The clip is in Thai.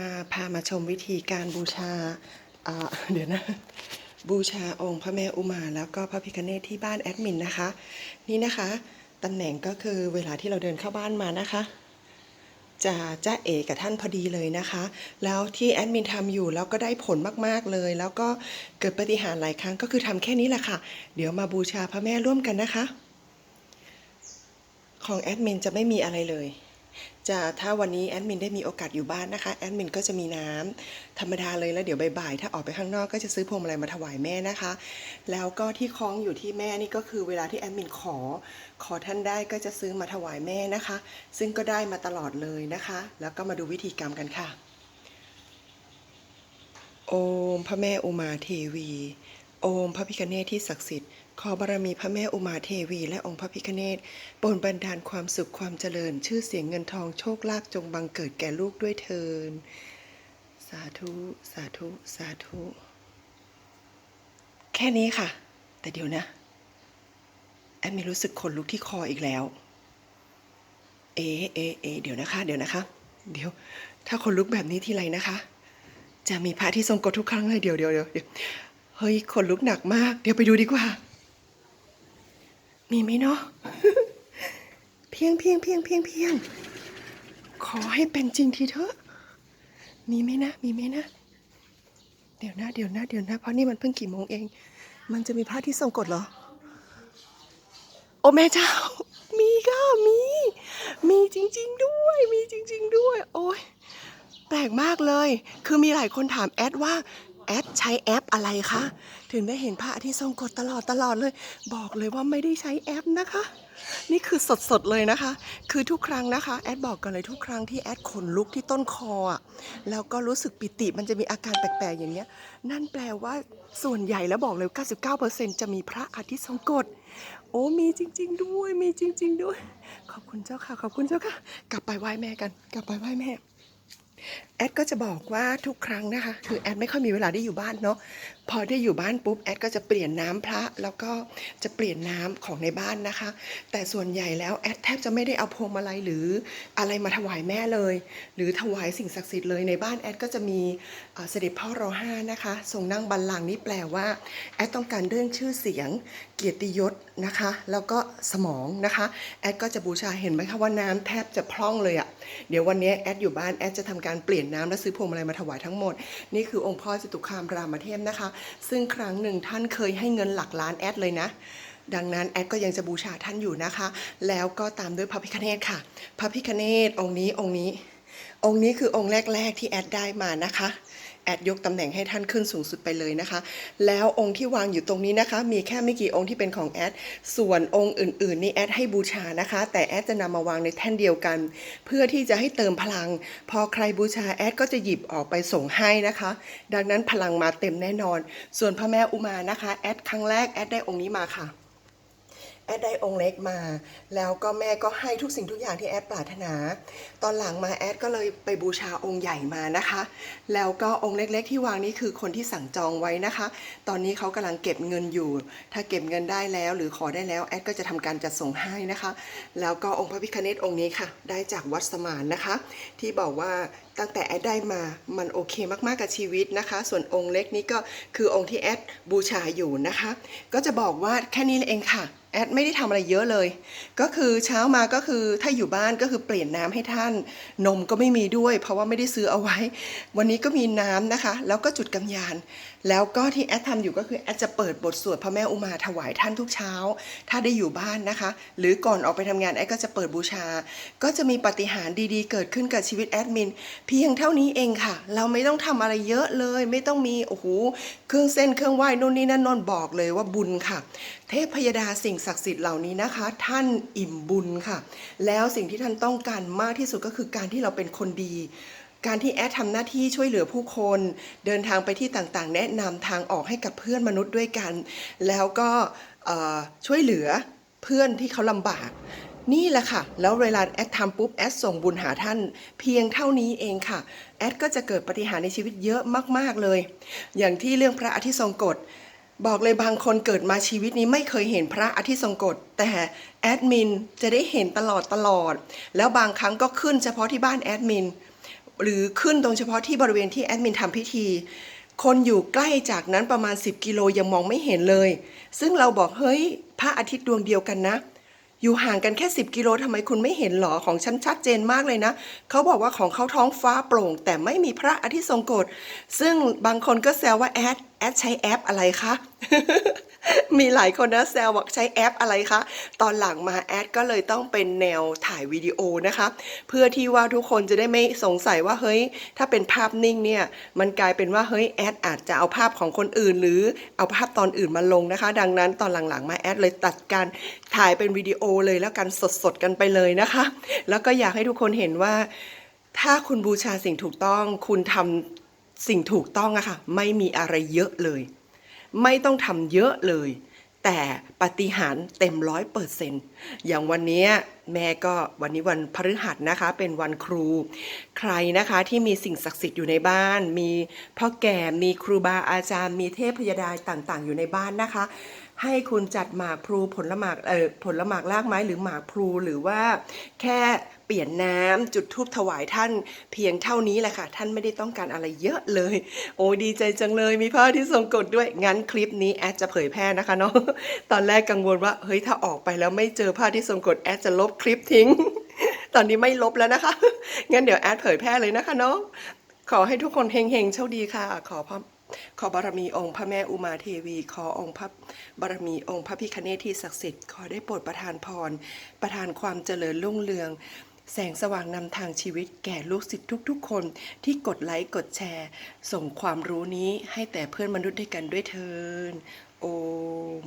มาพามาชมวิธีการบูชาเดี๋ยวนะ บูชาองค์พระแม่อุมา แล้วก็พระพิฆเนศที่บ้านแอดมินนะคะ นี่นะคะตำแหน่งก็คือเวลาที่เราเดินเข้าบ้านมานะคะ จะจ้าเอกับท่านพอดีเลยนะคะ แล้วที่แอดมินทำอยู่แล้วก็ได้ผลมากๆเลย แล้วก็เกิดปฏิหารหลายครั้งก็คือทำแค่นี้แหละค่ะ เดี๋ยวมาบูชาพระแม่ร่วมกันนะคะ ของแอดมินจะไม่มีอะไรเลย จะถ้าวันนี้แอดมินได้มีโอกาสอยู่บ้านนะคะแอดมินก็จะมีน้ำธรรมดาเลยแล้วเดี๋ยวบ่ายๆถ้าออกไปข้างนอกก็จะซื้อพวงมาลัยมาถวายแม่นะคะ แล้วก็ที่คล้องอยู่ที่แม่นี่ก็คือเวลาที่แอดมินขอ ขอท่านได้ก็จะซื้อมาถวายแม่นะคะ ซึ่งก็ได้มาตลอดเลยนะคะ แล้วก็มาดูวิธีกรรมกันค่ะ โอมพระแม่อุมาเทวี โอมพระพิคเนศที่ศักดิ์สิทธิ์ ขอบารมีพระแม่อุมาเทวี และองค์พระพิคเนศบนบันดาลความสุขความเจริญ ชื่อเสียงเงินทองโชคลาภจงบังเกิดแก่ลูกด้วยเทิน สาธุ สาธุ สาธุ แค่นี้ค่ะ แต่เดี๋ยวนะ แอดมีรู้สึกขนลุกที่คออีกแล้ว เอเอเอเดี๋ยวนะคะ เดี๋ยวนะคะ เดี๋ยว ถ้าขนลุกแบบนี้ทีไรนะคะ จะมีพระที่ทรงกฎทุกครั้งเลยเดี๋ยวเดี๋ยวเดี๋ยวเฮ้ยขนลุกหนักมาก เดี๋ยวไปดูดีกว่า มีไหมเนาะเพียงเพียงเพียงเพียงเพียงขอให้เป็นจริงทีเถอะ มีไหมนะ มีไหมนะ เดี๋ยวนะ เดี๋ยวนะ เดี๋ยวนะ เพราะนี่มันเพิ่งกี่โมงเอง มันจะมีพระที่ทรงกฎเหรอ โอ้แม่เจ้า มีก็มี มีจริง ๆ ด้วย มีจริง ๆ ด้วย โอ้ยแปลกมากเลย คือมีหลายคนถามแอดว่า อดใช้แอปอะไรคะ ถึงได้เห็นพระอาทิตย์ทรงกฎตลอดตลอดเลย บอกเลยว่าไม่ได้ใช้แอปนะคะ นี่คือสดๆเลยนะคะ คือทุกครั้งนะคะแอดบอกกันเลยทุกครั้งที่แอดขนลุกที่ต้นคออะแล้วก็รู้สึกปิติมันจะมีอาการแปลกๆอย่างเงี้ย นั่นแปลว่าส่วนใหญ่แล้วบอกเลย 99%จะมีพระอาทิตย์ทรงกฎโอ้มีจริง ๆ ด้วยมีจริง ๆ ด้วย ขอบคุณเจ้าค่ะ ขอบคุณเจ้าค่ะ กลับไปไหว้แม่กัน กลับไปไหว้แม่ แอดก็จะบอกว่าทุกครั้งนะคะ คือแอดไม่ค่อยมีเวลาได้อยู่บ้านเนาะพอได้อยู่บ้านปุ๊บแอดก็จะเปลี่ยนน้ำพระแล้วก็จะเปลี่ยนน้ำของในบ้านนะคะ แต่ส่วนใหญ่แล้วแอดแทบจะไม่ได้เอาพวงมาลัยหรืออะไรมาถวายแม่เลย หรือถวายสิ่งศักดิ์สิทธิ์เลยในบ้านแอดก็จะมีเสด็จพ่อรอห้านะคะทรงนั่งบัลลังก์นี่แปลว่าแอดต้องการเรื่องชื่อเสียงเกียรติยศนะคะ แล้วก็สมองนะคะแอดก็จะบูชาเห็นไหมคะว่าน้ำแทบจะพร่องเลยอะ่ะเดี๋ยววันนี้แอดอยู่บ้านแอดจะทำการเปลี่ยนน้ำและซื้อพวงมาลัยมาถวายทั้งหมด นี่คือองค์พ่อจตุคามรามเทพนะคะซึ่งครั้งหนึ่งท่านเคยให้เงินหลักล้านแอดเลยนะ ดังนั้นแอดก็ยังจะบูชาท่านอยู่นะคะ แล้วก็ตามด้วยพระพิคเนตค่ะ พระพิคเนตองค์นี้องค์นี้ องค์นี้คือองค์แรก ๆ ที่แอดได้มานะคะ แอดยกตำแหน่งให้ท่านขึ้นสูงสุดไปเลยนะคะ แล้วองค์ที่วางอยู่ตรงนี้นะคะ มีแค่ไม่กี่องค์ที่เป็นของแอด ส่วนองค์อื่นๆนี่แอดให้บูชานะคะ แต่แอดจะนำมาวางในแท่นเดียวกัน เพื่อที่จะให้เติมพลัง พอใครบูชาแอดก็จะหยิบออกไปส่งให้นะคะ ดังนั้นพลังมาเต็มแน่นอน ส่วนพระแม่อุมานะคะแอดครั้งแรกแอดได้องค์นี้มาค่ะ ดได้องค์เล็กมา แล้วก็แม่ก็ให้ทุกสิ่งทุกอย่างที่แอดปรารถนา ตอนหลังมาแอดก็เลยไปบูชาองค์ใหญ่มานะคะ แล้วก็องค์เล็กๆ ที่วางนี้คือคนที่สั่งจองไว้นะคะ ตอนนี้เขากำลังเก็บเงินอยู่ ถ้าเก็บเงินได้แล้วหรือขอได้แล้วแอดก็จะทำการจัดส่งให้นะคะ แล้วก็องค์พระพิคเนตองค์นี้ค่ะ ได้จากวัดสมานนะคะ ที่บอกว่าตั้งแต่แอดได้มา มันโอเคมากๆกับชีวิตนะคะ ส่วนองค์เล็กนี้ก็คือองค์ที่แอดบูชาอยู่นะคะ ก็จะบอกว่าแค่นี้เองค่ะ แอดไม่ได้ทำอะไรเยอะเลย ก็คือเช้ามาก็คือถ้าอยู่บ้านก็คือเปลี่ยนน้ำให้ท่าน นมก็ไม่มีด้วย เพราะว่าไม่ได้ซื้อเอาไว้ วันนี้ก็มีน้ำนะคะ แล้วก็จุดกำยาน แล้วก็ที่แอดทำอยู่ก็คือแอดจะเปิดบทสวดพระแม่อุมาถวายท่านทุกเช้า ถ้าได้อยู่บ้านนะคะ หรือก่อนออกไปทำงานแอดก็จะเปิดบูชา ก็จะมีปาฏิหารย์ดีๆ เกิดขึ้นกับชีวิตแอดมิน เพียงเท่านี้เองค่ะ เราไม่ต้องทำอะไรเยอะเลย ไม่ต้องมีโอ้โหเครื่องเส้นเครื่องไหว้นู่นนี่นั่นนอนบอกเลยว่าบุญค่ะ เทพยดาสิ่งศักดิ์สิทธิ์เหล่านี้นะคะ ท่านอิ่มบุญค่ะ แล้วสิ่งที่ท่านต้องการมากที่สุดก็คือการที่เราเป็นคนดี การที่แอดทำหน้าที่ช่วยเหลือผู้คน เดินทางไปที่ต่างๆ แนะนำทางออกให้กับเพื่อนมนุษย์ด้วยกัน แล้วก็ช่วยเหลือเพื่อนที่เขาลำบากนี่แหละค่ะ แล้วเวลาแอดทำปุ๊บ แอดส่งบุญหาท่าน เพียงเท่านี้เองค่ะ แอดก็จะเกิดปฏิหารในชีวิตเยอะมาก ๆ เลย อย่างที่เรื่องพระอาทิตย์ทรงกฎ บอกเลยบางคนเกิดมาชีวิตนี้ไม่เคยเห็นพระอาทิตย์ทรงกฎแต่แอดมินจะได้เห็นตลอดตลอด แล้วบางครั้งก็ขึ้นเฉพาะที่บ้านแอดมินหรือขึ้นตรงเฉพาะที่บริเวณที่แอดมินทำพิธี คนอยู่ใกล้จากนั้นประมาณ 10 กิโลยังมองไม่เห็นเลย ซึ่งเราบอกเฮ้ยพระอาทิตย์ดวงเดียวกันนะ อยู่ห่างกันแค่ 10 กิโลทำไมคุณไม่เห็นหรอของฉันชัดเจนมากเลยนะ เขาบอกว่าของเขาท้องฟ้าโปร่ง แต่ไม่มีพระอาทิตย์ทรงกฎซึ่งบางคนก็แซวว่าแอด แอดใช้แอปอะไรคะ มีหลายคนนะแซวบอกใช้แอปอะไรคะ ตอนหลังมาแอดก็เลยต้องเป็นแนวถ่ายวิดีโอนะคะ เพื่อที่ว่าทุกคนจะได้ไม่สงสัยว่าเฮ้ย ถ้าเป็นภาพนิ่งเนี่ย มันกลายเป็นว่าเฮ้ยแอดอาจจะเอาภาพของคนอื่น หรือเอาภาพตอนอื่นมาลงนะคะ ดังนั้นตอนหลังๆ มาแอดเลยตัดการถ่ายเป็นวิดีโอเลยแล้วกันสดๆกันไปเลยนะคะ แล้วก็อยากให้ทุกคนเห็นว่าถ้าคุณบูชาสิ่งถูกต้อง คุณทำ สิ่งถูกต้องอะค่ะไม่มีอะไรเยอะเลย ไม่ต้องทำเยอะเลย แต่ปฏิหารเต็มร้อยเปอร์เซนต์อย่างวันนี้แม่ก็วันนี้วันพฤหัสนะคะ เป็นวันครู ใครนะคะที่มีสิ่งศักดิ์สิทธิ์อยู่ในบ้าน มีพ่อแก่มีครูบาอาจารย์ มีเทพพยดาต่างๆ อยู่ในบ้านนะคะ ให้คุณจัดหมากพลูผลหมากเอ่อผลหมากลากไม้หรือหมากพลูหรือว่าแค่เปลี่ยนน้ำจุดธูปถวายท่านเพียงเท่านี้แหละค่ะ ท่านไม่ได้ต้องการอะไรเยอะเลย โอ้ดีใจจังเลยมีพระอาที่ทรงกฎด้วย งั้นคลิปนี้แอดจะเผยแพร่นะคะเนาะตอนแรกกังวลว่าเฮ้ยถ้าออกไปแล้วไม่เจอพระอาที่ทรงกฎแอดจะลบคลิปทิ้ง ตอนนี้ไม่ลบแล้วนะคะงั้นเดี๋ยวแอดเผยแพร่เลยนะคะเนาะขอให้ทุกคนเฮงๆโชคดีค่ะ ขอพระ ขอบารมีองค์พระแม่อุมาเทวี ขอองค์พระบารมีองค์พระพิคเนตที่ศักดิ์สิทธิ์ขอได้โปรดประทานพร ประทานความเจริญรุ่งเรือง แสงสว่างนำทางชีวิตแก่ลูกศิษย์ทุกๆ คนที่กดไลค์กดแชร์ ส่งความรู้นี้ให้แต่เพื่อนมนุษย์ด้วยกันด้วยเทินโอม